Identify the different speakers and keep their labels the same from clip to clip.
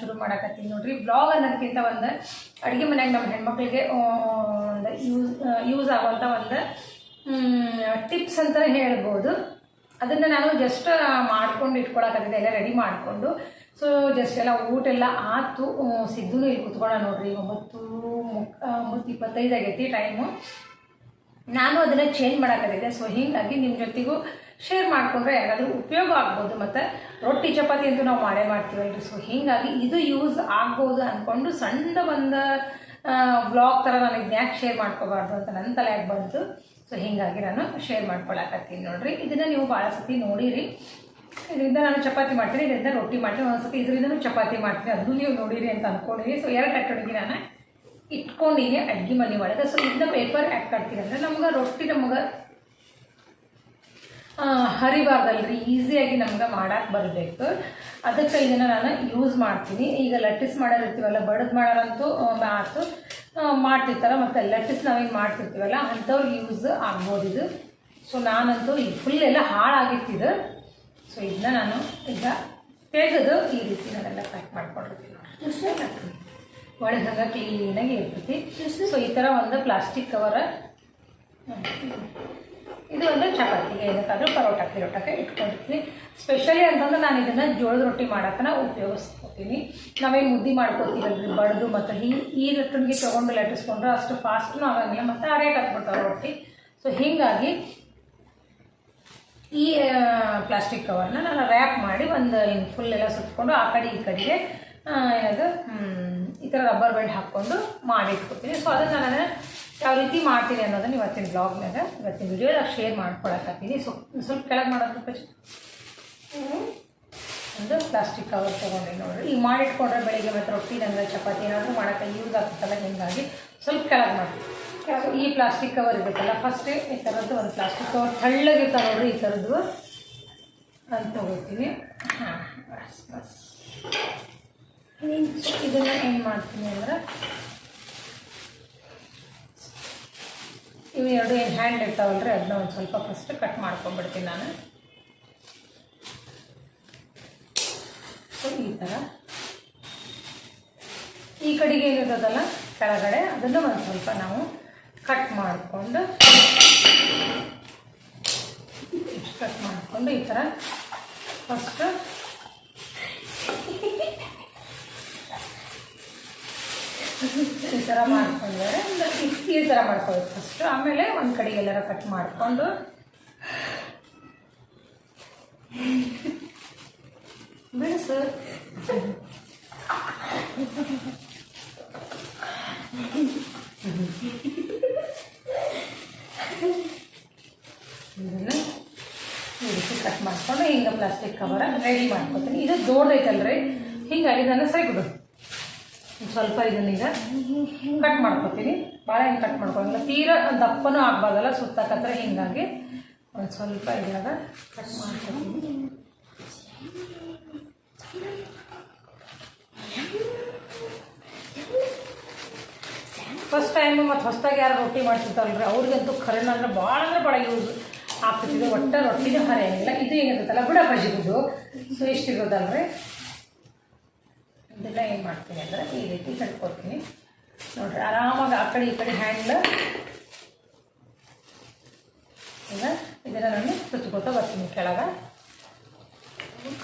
Speaker 1: ಶುರು ಮಾಡಕತ್ತೀನಿ ನೋಡ್ರಿ. ಬ್ಲಾಗ್ ಅನ್ನೋದಕ್ಕಿಂತ ಒಂದು ಅಡುಗೆ ಮನೆಯಾಗ ನಮ್ಮ ಹೆಣ್ಮಕ್ಳಿಗೆ ಒಂದು ಯೂಸ್ ಯೂಸ್ ಆಗುವಂಥ ಒಂದು ಟಿಪ್ಸ್ ಅಂತ ಹೇಳ್ಬೋದು. ಅದನ್ನು ನಾನು ಜಸ್ಟ್ ಮಾಡ್ಕೊಂಡು ಇಟ್ಕೊಳಕತ್ತಿದ್ದೆ, ಎಲ್ಲ ರೆಡಿ ಮಾಡಿಕೊಂಡು. ಸೊ ಜಸ್ಟ್ ಎಲ್ಲ ಊಟ ಎಲ್ಲ ಆತು. ಸಿದ್ದು ಇಲ್ಲಿ ಕುತ್ಕೊಳ್ಳೋಣ ನೋಡ್ರಿ, ಒಂಬತ್ತು ಮುಕ್ ಒಂಬತ್ತು ಇಪ್ಪತ್ತೈದು ಆಗೈತಿ ಟೈಮು ನಾನು ಅದನ್ನು ಚೇಂಜ್ ಮಾಡೋಕ್ಕಾಗಿದೆ ಸೊ ಹೀಗಾಗಿ ನಿಮ್ಮ ಜೊತೆಗೂ ಶೇರ್ ಮಾಡಿಕೊಂಡ್ರೆ ಯಾರಾದರೂ ಉಪಯೋಗ ಆಗ್ಬೋದು. ಮತ್ತು ರೊಟ್ಟಿ, ಚಪಾತಿ ಅಂತೂ ನಾವು ಮಾಡೇ ಮಾಡ್ತೀವಲ್ರಿ ಸೊ ಹೀಗಾಗಿ ಇದು ಯೂಸ್ ಆಗ್ಬೋದು ಅಂದ್ಕೊಂಡು ಸಣ್ಣ ಒಂದು ವ್ಲಾಗ್ ಥರ ನಾನು ಇದನ್ನ ಶೇರ್ ಮಾಡ್ಕೋಬಾರ್ದು ಅಂತ ನನ್ನ ತಲೆಯಾಗಿ ಬಂತು. ಸೊ ಹೀಗಾಗಿ ನಾನು ಶೇರ್ ಮಾಡ್ಕೊಳಕತ್ತೀನಿ ನೋಡಿರಿ. ಇದನ್ನು ನೀವು ಭಾಳ ಸತಿ ನೋಡಿರಿ. ಇದರಿಂದ ನಾನು ಚಪಾತಿ ಮಾಡ್ತೀನಿ, ಇದರಿಂದ ರೊಟ್ಟಿ ಮಾಡ್ತೀನಿ. ಒಂದ್ಸತಿ ಇದರಿಂದನೂ ಚಪಾತಿ ಮಾಡ್ತೀನಿ. ಅದನ್ನು ನೀವು ನೋಡಿರಿ ಅಂತ ಅಂದ್ಕೊಂಡಿರಿ ಸೊ ಎರಡು ಅಡ್ಗೆ ನಾನು ಇಟ್ಕೊಂಡಿನಿ ಅಡ್ಗೆ ಮನೆ ಒಳಗೆ. ಸೊ ಇದನ್ನ ಪೇಪರ್ ಯಾಕೆ ಕಟ್ತೀನಿ ಅಂದರೆ ನಮ್ಗೆ ರೊಟ್ಟಿ ನಮ್ಗೆ ಹರಿಬಾರ್ದಲ್ರಿ, ಈಸಿಯಾಗಿ ನಮ್ಗೆ ಮಾಡಕ್ಕೆ ಬರಬೇಕು. ಅದಕ್ಕೆ ಇದನ್ನು ನಾನು ಯೂಸ್ ಮಾಡ್ತೀನಿ. ಈಗ ಲಟ್ಟಿಸ್ ಮಾಡೋರು ಇರ್ತೀವಲ್ಲ ಬಡದ್ ಮಾಡೋರಂತೂ ಮಾತು ಮಾಡ್ತಿರ್ತಾರ. ಮತ್ತು ಲಟ್ಟಿಸ್ ನಾವೇನು ಮಾಡ್ತಿರ್ತೀವಲ್ಲ ಅಂಥವ್ರಿಗೆ ಯೂಸ್ ಆಗ್ಬೋದು ಇದು. ಸೊ ನಾನಂತೂ ಈ ಫುಲ್ ಎಲ್ಲ ಹಾಳಾಗಿತ್ತಿದ್ದು ಸೊ ಇದನ್ನ ನಾನು ಈಗ ತೆಗೆದು ಈ ರೀತಿ ನಾನೆಲ್ಲ ಪ್ಯಾಕ್ ಮಾಡ್ಕೊಂಡಿರ್ತೀನಿ. ನೋಡಿ ಒಳಗೆ ಕ್ಲೀನಾಗಿ ಇರ್ತೈತಿ. ಸೊ ಈ ಥರ ಒಂದು ಪ್ಲಾಸ್ಟಿಕ್ ಕವರ ಇದು ಒಂದು ಚಪಾತಿ. ಏನಕ್ಕಾದರೂ ಪರೋಟ ಕಿರೋಟಕ್ಕೆ ಇಟ್ಕೊಂಡಿರ್ತೀನಿ ಸ್ಪೆಷಲಿ ಅಂತಂದ್ರೆ ನಾನು ಇದನ್ನು ಜೋಳದ ರೊಟ್ಟಿ ಮಾಡೋಕ್ಕನ ಉಪಯೋಗಿಸ್ಕೊತೀನಿ. ನಾವೇನು ಮುದ್ದೆ ಮಾಡ್ಕೊತೀವಲ್ರಿ? ಬಡ್ದು ಮತ್ತು ಈ ಈ ರೊಟ್ಟಿಗೆ ತೊಗೊಂಡು ಲಟ್ಟಿಸ್ಕೊಂಡ್ರೆ ಅಷ್ಟು ಫಾಸ್ಟ್ನೂ ಆಗೋಂಗಿಲ್ಲ. ಮತ್ತು ಅರೇಟ್ ಹಾಕ್ಬಿಡ್ತಾವೆ ರೊಟ್ಟಿ. ಸೊ ಹೀಗಾಗಿ ಈ ಪ್ಲಾಸ್ಟಿಕ್ ಕವರ್ನ ನಾನು ರ್ಯಾಪ್ ಮಾಡಿ ಒಂದು ಹಿಂಗೆ ಫುಲ್ ಎಲ್ಲ ಸುತ್ಕೊಂಡು ಆ ಕಡೆ ಈ ಕಡೆಗೆ ಏನದು ಈ ಥರ ರಬ್ಬರ್ ಬೆಲ್ಟ್ ಹಾಕ್ಕೊಂಡು ಮಾಡಿಟ್ಕೊತೀನಿ. ಸೊ ಅದನ್ನು ನಾನು ಯಾವ ರೀತಿ ಮಾಡ್ತೀನಿ ಅನ್ನೋದನ್ನ ಇವತ್ತಿನ ಬ್ಲಾಗ್ನಾಗ ಇವತ್ತಿನ ವಿಡಿಯೋದಾಗ ಶೇರ್ ಮಾಡ್ಕೊಳಕತ್ತೀನಿ. ಸೊ ಸ್ವಲ್ಪ ಕೆಳಗೆ ಮಾಡೋದು ಒಂದು ಪ್ಲಾಸ್ಟಿಕ್ ಕವರ್ ತೊಗೊಂಡು ನೋಡ್ರಿ. ಈಗ ಮಾಡಿಟ್ಕೊಂಡ್ರೆ ಬೆಳಿಗ್ಗೆ ಮತ್ತು ರೊಟ್ಟಿ ನಂಗೆ ಚಪಾತಿ ಏನಾದರೂ ಮಾಡೋಕ್ಕೆ ಯೂಸ್ ಆಗ್ತಲ್ಲ ಹೀಗಾಗಿ ಸ್ವಲ್ಪ ಕೆಳಗೆ ಮಾಡಿ ಈ ಪ್ಲಾಸ್ಟಿಕ್ ಕವರ್ ಇರುತ್ತಲ್ಲ ಫಸ್ಟ್ ಈ ಥರದ್ದು ಒಂದು ಪ್ಲಾಸ್ಟಿಕ್ ಕವರ್ ತಳ್ಳಗೆ ನೋಡ್ರಿ ಈ ಥರದ್ದು ಅಂತ ತಗೋತೀನಿ ಹಾಂ, ಬಸ್ ಬಸ್. ಇದನ್ನು ಏನು ಮಾಡ್ತೀನಿ ಅಂದ್ರೆ ಇವು ಎರಡು ಹ್ಯಾಂಡ್ ಇರ್ತಾವಲ್ರಿ ಅದನ್ನ ಒಂದು ಸ್ವಲ್ಪ ಫಸ್ಟ್ ಕಟ್ ಮಾಡ್ಕೊಂಡ್ಬಿಡ್ತೀನಿ ನಾನು. ಸೊ ಈ ಥರ ಈ ಕಡೆಗೆ ಏನಿರೋದಲ್ಲ, ಕೆಳಗಡೆ ಅದನ್ನು ಒಂದು ಸ್ವಲ್ಪ ನಾವು ಕಟ್ ಮಾಡಿಕೊಂಡು ಕಟ್ ಮಾಡಿಕೊಂಡು ಈ ಥರ ಫಸ್ಟು ಈ ಥರ ಮಾಡ್ಕೊಂಡ್ರೆ ಈ ಥರ ಮಾಡ್ಕೋಬೇಕು ಫಸ್ಟು ಆಮೇಲೆ ಒಂದು ಕಡೆಗೆ ಎಲ್ಲರ ಕಟ್ ಮಾಡಿಕೊಂಡು. ಬಿಡಿಸು ಇದನ್ನು ಈ ರೀತಿ ಕಟ್ ಮಾಡಿಕೊಂಡು ಹಿಂಗೆ ಪ್ಲಾಸ್ಟಿಕ್ ಕವರ ರೆಡಿ ಮಾಡ್ಕೊತೀನಿ. ಇದು ದೊಡ್ಡದೈತಲ್ರಿ ಹೀಗಾಗಿ ನಾನು ಸೈಬಿಡು ಒಂದ್ ಸ್ವಲ್ಪ ಇದನ್ನೀಗ ಕಟ್ ಮಾಡ್ಕೊತೀನಿ. ಭಾಳ ಕಟ್ ಮಾಡ್ಕೊಂಡಿಲ್ಲ ತೀರಾ ದಪ್ಪನೂ ಆಗ್ಬಾರ್ದಲ್ಲ, ಸುತ್ತಕತ್ರ ಹೀಗಾಗಿ. ಒಂದು ಸ್ವಲ್ಪ ಇದಾಗ ಕಟ್ ಮಾಡ್ಕೊತೀನಿ. ಫಸ್ಟ್ ಟೈಮು ಮತ್ತು ಹೊಸ್ದಾಗಿ ಯಾರು ರೊಟ್ಟಿ ಮಾಡ್ತಿರ್ತಾರಲ್ರಿ, ಅವ್ರಿಗಂತೂ ಖರೇನ ಅಂದ್ರೆ ಭಾಳ ಅಂದ್ರೆ ಭಾಳ ಯೂಸ್ ಆಗ್ತಿದೆ ಒಟ್ಟ ರೊಟ್ಟಿನೂ ಹರಿಯಂಗಿಲ್ಲ ಇದು ಏನಿರುತ್ತಲ್ಲ, ಬುಡ ಬಜಿಗುದು ಸೊ ಇಷ್ಟಿರೋದಲ್ರಿ ಇದೆಲ್ಲ ಏನು ಮಾಡ್ತೀನಿ ಅಂದರೆ ಈ ರೀತಿ ಕಟ್ಕೊತೀನಿ ನೋಡ್ರಿ, ಆರಾಮಾಗಿ ಆ ಕಡೆ ಈ ಕಡೆ ಹ್ಯಾಂಡ್ಲ ಈಗ ಇದನ್ನು ನಾನು ಸುತ್ತಕೋತಾ ಬರ್ತೀನಿ ಕೆಳಗೆ.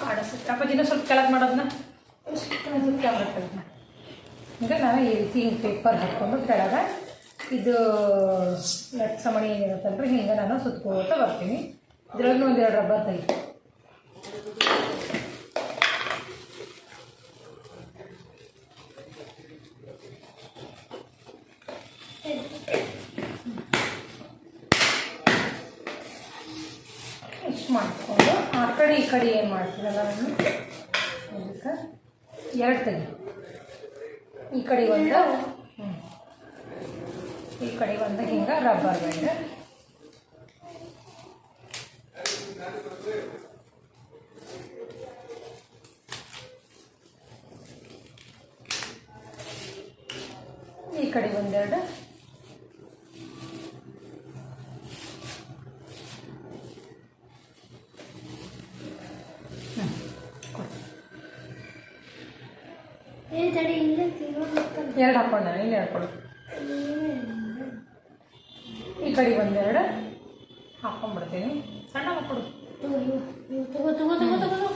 Speaker 1: ಕಾಡಿಸುತ್ತೆ. ಅಪ್ಪಾಜಿನ ಸ್ವಲ್ಪ ಕೆಳಗೆ ಮಾಡೋದನ್ನ ಸುತ್ತ ಈಗ ನಾನು ಈ ರೀತಿ ಪೇಪರ್ ಹಾಕ್ಕೊಂಡು ಕೆಳಗೆ ಇದು ಲಟ್ ಸಮಣಿ ಏನಿರುತ್ತಲ್ರಿ ಹಿಂಗೆ ನಾನು ಸುತ್ಕೋತ ಬರ್ತೀನಿ. ಇದ್ರೊಳಗೆ ಒಂದೆರಡು ರಬ್ಬರ್ ತೆಗಿ ಮಾಡಿಕೊಂಡು, ಆ ಕಡೆ ಈ ಕಡೆ ಏನು ಮಾಡ್ತೀರಲ್ಲ ಅದಕ್ಕೆ ಎರಡು ತೆಗಿ ಈ ಕಡೆ ಒಂದು ಹ್ಞೂ ಈ ಕಡೆ ಒಂದು ಹಿಂಗೆ ರಬ್ಬರ್ ಬ್ಯಾಂಡ್ ಈ ಕಡೆ ಒಂದೆರಡು ಹ್ಮ್. ಕೊಡು.
Speaker 2: ಏ ತಡಿ ಇಲ್ಲ
Speaker 1: ಎರಡು ಹಾಕೋಣ ಇಲ್ಲಿ ಹಾಕೋಣ ಈ ಕಡೆ ಒಂದೆರಡು ಹಾಕೊಂಡ್ಬಿಡ್ತೀನಿ ಸಣ್ಣ ಹಾಕೊಡು
Speaker 2: ತಗೋ ತಗೋ ತಗೋ ತಗೋ.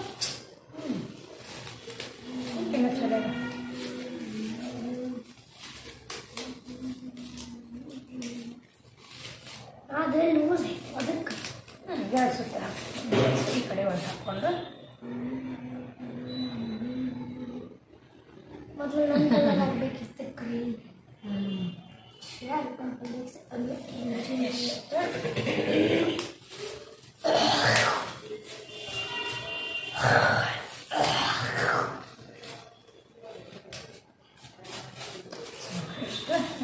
Speaker 2: ಅದೇ ಲೂಸ್ ಅದಕ್ಕೆ.
Speaker 1: ಎರಡು ಸುತ್ತ ಈ ಕಡೆ ಒಂದು ಹಾಕ್ಕೊಂಡು.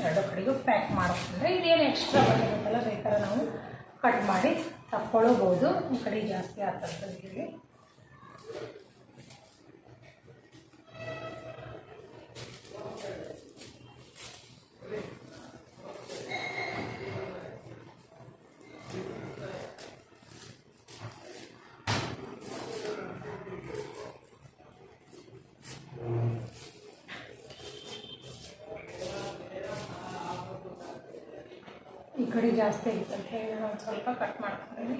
Speaker 1: ಎರಡು ಕಡೆಗೂ ಪ್ಯಾಕ್ ಮಾಡ್ಕೊಂಡ್ರೆ ಇದೇನು ಎಕ್ಸ್ಟ್ರಾ ಬಂದಿರುತ್ತಲ್ಲ ಬೇಕಾದ್ರೆ ನಾವು ಕಟ್ ಮಾಡಿ ತಕ್ಕೊಳ್ಳೋಬೋದು ಈ ಕಡೆ ಜಾಸ್ತಿ ಆಗ್ತದೆ ಕಡೆ ಜಾಸ್ತಿ ಆಗಿತ್ತು ಅಂತ ಹೇಳಿ ನಾನು ಸ್ವಲ್ಪ ಕಟ್ ಮಾಡ್ಕೊಂಡಿದ್ದೀನಿ.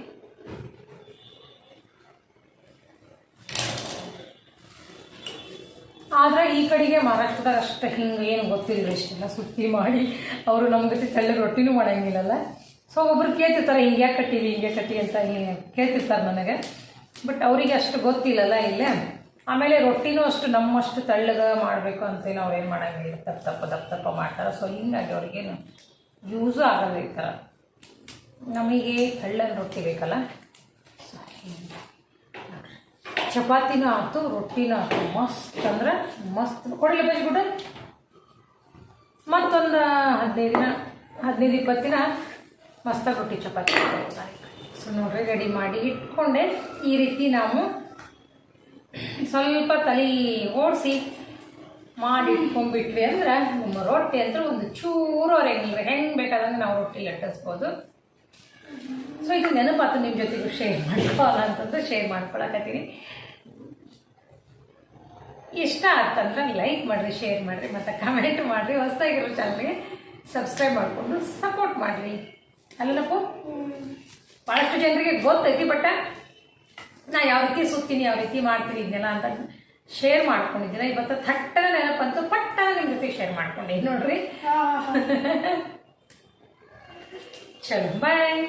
Speaker 1: ಆದರೆ ಈ ಕಡೆಗೆ ಮಹಾರಾಷ್ಟ್ರದಾಗ ಅಷ್ಟು ಹಿಂಗೆ ಏನು ಗೊತ್ತಿಲ್ಲ ಇಷ್ಟೆಲ್ಲ ಸುತ್ತಿ ಮಾಡಿ. ಅವರು ನಮ್ಮ ಜೊತೆ ತೆಳ್ಳಗೆ ರೊಟ್ಟಿನೂ ಮಾಡಂಗಿಲ್ಲಲ್ಲ. ಸೊ ಒಬ್ರು ಕೇಳ್ತಿರ್ತಾರೆ, ಹಿಂಗೆ ಕಟ್ಟಿವಿ ಹಿಂಗೆ ಕಟ್ಟಿ? ಅಂತ ಹಿಂಗೆ ಕೇಳ್ತಿರ್ತಾರೆ ನನಗೆ. ಬಟ್ ಅವರಿಗೆ ಅಷ್ಟು ಗೊತ್ತಿಲ್ಲಲ್ಲ ಇಲ್ಲೇ. ಆಮೇಲೆ ರೊಟ್ಟಿನೂ ಅಷ್ಟು ನಮ್ಮಷ್ಟು ತೆಳ್ಳಗೆ ಮಾಡಬೇಕು ಅಂತೇನು ಅವ್ರು ಏನು ಮಾಡಂಗಿಲ್ಲ. ತಪ್ಪ ತಪ್ಪ ದಪ್ಪ ದಪ್ಪ ಮಾಡ್ತಾರೆ. ಸೊ ಹಿಂಗಾಗಿ ಅವ್ರಿಗೇನು ಯೂಸು ಆಗಲ್ಲ ಈ ಥರ. ನಮಗೆ ತೆಳ್ಳನ ರೊಟ್ಟಿ ಬೇಕಲ್ಲ? ಚಪಾತಿನೂ ಆಯ್ತು, ರೊಟ್ಟಿನೂ ಆಯ್ತು. ಮಸ್ತ್ ಅಂದ್ರೆ ಮಸ್ತ್. ಕೊಡಲಿ ಬಜ್ಬಿಟ್ಟು ಮತ್ತೊಂದು ಹದಿನೈದು ದಿನ, ಹದಿನೈದು ಇಪ್ಪತ್ತು ದಿನ ಮಸ್ತಾಗಿ ರೊಟ್ಟಿ ಚಪಾತಿ ಸೊ ನೋಡ್ರಿ ರೆಡಿ ಮಾಡಿ ಇಟ್ಕೊಂಡೆ. ಈ ರೀತಿ ನಾವು ಸ್ವಲ್ಪ ತಲೆ ಓಡಿಸಿ ಮಾಡಿ ಇಟ್ಕೊಂಡ್ಬಿಟ್ವಿ ಅಂದ್ರೆ ನಮ್ಮ ರೊಟ್ಟಿ ಅಂದ್ರೆ ಒಂದು ಚೂರು ಹೊರಗಿಲ್ಲ ಹೆಂಗೆ ಬೇಕಾದಂಗೆ ನಾವು ರೊಟ್ಟಿ ಲಟ್ಟಿಸ್ಬೋದು. ಸೊ ಇದು ನೆನಪಾತು ನಿಮ್ಮ ಜೊತೆಗೂ ಶೇರ್ ಮಾಡ್ಕೊಲ್ಲ ಅಂತಂದು ಶೇರ್ ಮಾಡ್ಕೊಳಕತ್ತೀನಿ. ಇಷ್ಟ ಆತಂದ್ರೆ ಲೈಕ್ ಮಾಡಿರಿ ಶೇರ್ ಮಾಡಿರಿ, ಮತ್ತು ಕಮೆಂಟ್ ಮಾಡಿರಿ. ಹೊಸದಾಗಿರೋ ಚಾನಲ್ಗೆ ಸಬ್ಸ್ಕ್ರೈಬ್ ಮಾಡಿಕೊಂಡು ಸಪೋರ್ಟ್ ಮಾಡಿರಿ. ಅಲ್ಲಪ್ಪ ಭಾಳಷ್ಟು ಜನರಿಗೆ ಗೊತ್ತೈತಿ ಬಟ್ ನಾ ಯಾವ ರೀತಿ ಸುತ್ತೀನಿ, ಯಾವ ರೀತಿ ಮಾಡ್ತೀನಿ ಇದನ್ನೆಲ್ಲ ಅಂತ ಶೇರ್ ಮಾಡ್ಕೊಂಡಿದ್ದೀರಾ? ಇವತ್ತು ಥಟ್ಟನ ನೆನಪಂತೂ ಪಟ್ಟ ನಿಮ್ಮ ಜೊತೆ ಶೇರ್ ಮಾಡ್ಕೊಂಡೆ. ನೋಡ್ರಿ. ಚಲೋ ಬಾಯ್